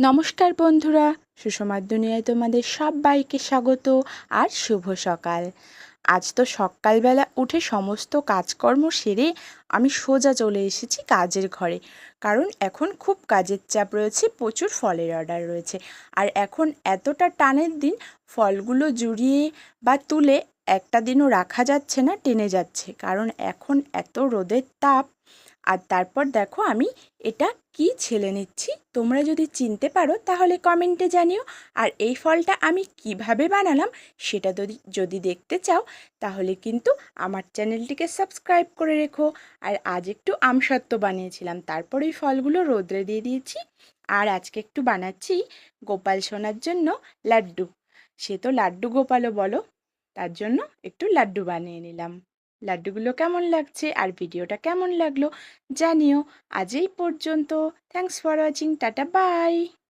নমস্কার বন্ধুরা, সুষমার দুনিয়ায় তোমাদের সব বাইকে স্বাগত আর শুভ সকাল। আজ তো সকালবেলা উঠে সমস্ত কাজকর্ম সেরে আমি সোজা চলে এসেছি কাজের ঘরে। কারণ এখন খুব কাজের চাপ রয়েছে, প্রচুর ফলের অর্ডার রয়েছে। আর এখন এতটা টানের দিন ফলগুলো জুড়িয়ে বা তুলে একটা দিনও রাখা যাচ্ছে না, টেনে যাচ্ছে। কারণ এখন এত রোদের তাপ। আর তারপর দেখো আমি এটা কি ছেলে নিচ্ছি? তোমরা যদি চিনতে পারো তাহলে কমেন্টে জানিও। আর এই ফলটা আমি কীভাবে বানালাম সেটা যদি দেখতে চাও তাহলে কিন্তু আমার চ্যানেলটিকে সাবস্ক্রাইব করে রেখো। আর আজ একটু আমসত্ত্ব বানিয়েছিলাম। তারপর ওই ফলগুলো রোদ্রে দিয়ে দিয়েছি। আর আজকে একটু বানাচ্ছি গোপাল সোনার জন্য লাড্ডু। সে তো লাড্ডু গোপালও বলো। তার জন্য একটু লাড্ডু বানিয়ে নিলাম। লাড্ডুগুলো কেমন লাগছে আর ভিডিওটা কেমন লাগল জানিও। আজ এই পর্যন্ত। Thanks for watching tata bye